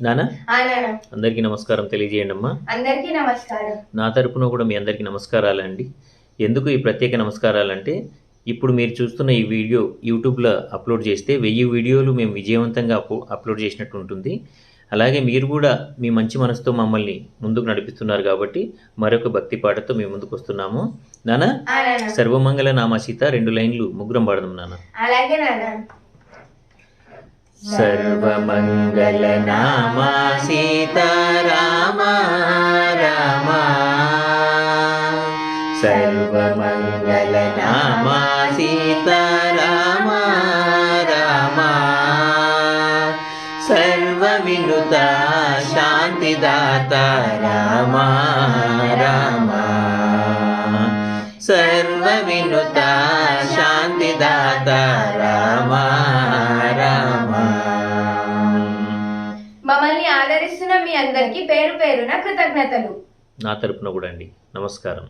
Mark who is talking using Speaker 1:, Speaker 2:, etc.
Speaker 1: నానా? అందరికీ నమస్కారం తెలియజేయండి అమ్మా
Speaker 2: అందరికీ నమస్కారం.
Speaker 1: నా తరపున కూడా మీ అందరికీ నమస్కారాలండి. ఎందుకు ఈ ప్రత్యేక నమస్కారాలంటే ఇప్పుడు మీరు చూస్తున్న ఈ వీడియో యూట్యూబ్లో అప్లోడ్ చేస్తే వెయ్యి వీడియోలు మేము విజయవంతంగా అప్ అప్లోడ్ చేసినట్టు ఉంటుంది. అలాగే మీరు కూడా మీ మంచి మనసుతో మమ్మల్ని ముందుకు నడిపిస్తున్నారు కాబట్టి మరొక భక్తి పాటతో మేము ముందుకు వస్తున్నాము. నానా? సర్వమంగళ నామ సీత రెండు లైన్లు ముగ్గురం పాడదాం నాన్న
Speaker 2: అలాగే నాన్న
Speaker 1: సర్వమంగళ నామా సీతారామ రామ సర్వమంగళ నామా సీతారామ రామ సర్వవినుత శాంతిదాత రామ రామ
Speaker 2: ఆదరిస్తున్న మీ అందరికీ పేరు పేరున కృతజ్ఞతలు.
Speaker 1: నా తరపున కూడా అండి నమస్కారం.